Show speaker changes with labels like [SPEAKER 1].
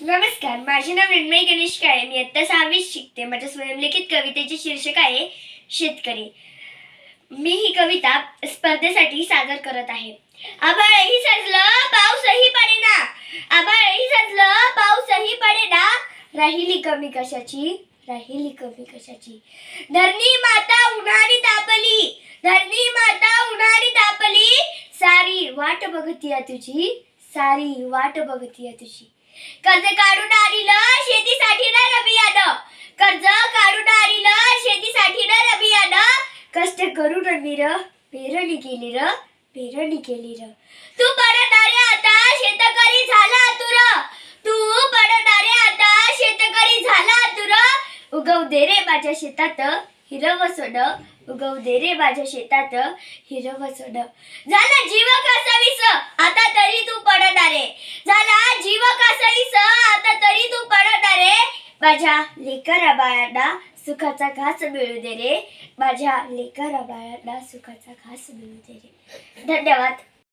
[SPEAKER 1] नमस्कार माझे नाव मृण्मयी गणेश काळे. मी आत्ता सहावीत शिकते. माझ्या स्वयंलिखित कवितेचे शीर्षक आहे शेतकरी मी ही कविता स्पर्धेसाठी सादर करत आहे. आभाळही साजलं पाऊसही पडेना. आभाळही साजलं पाऊसही पडेना. राहिली कमी कशाची? राहिली कमी कशाची? धरणी माता उन्हाळी तापली. धरणी माता उन्हाळी तापली. सारी वाट बघतीया तुझी. सारी वाट बघतीया तुझी. कर्ज काढून आलीलं शेतीसाठी ना रबियानं कर्ज काढून आलीलं शेतीसाठी ना रबियानं कष्ट करून मी र पेरणी केली र पेरणी केली र. तू पडणारे आता शेतकरी झाला तुर तू पडणारे आता शेतकरी झाला तुर उगव दे रे माझ्या शेतात हिरव सोड उगव दे रे माझ्या शेतात हिरव सोड झाला जीव कासावीस. आता तरी तू पडणारे झाला जीव कासावीस आता तरी तू पडणारे माझ्या लेकरा बाळांना सुखाचा घास मिळू दे रे. माझ्या लेकरा बाळांना सुखाचा घास मिळू दे रे. धन्यवाद.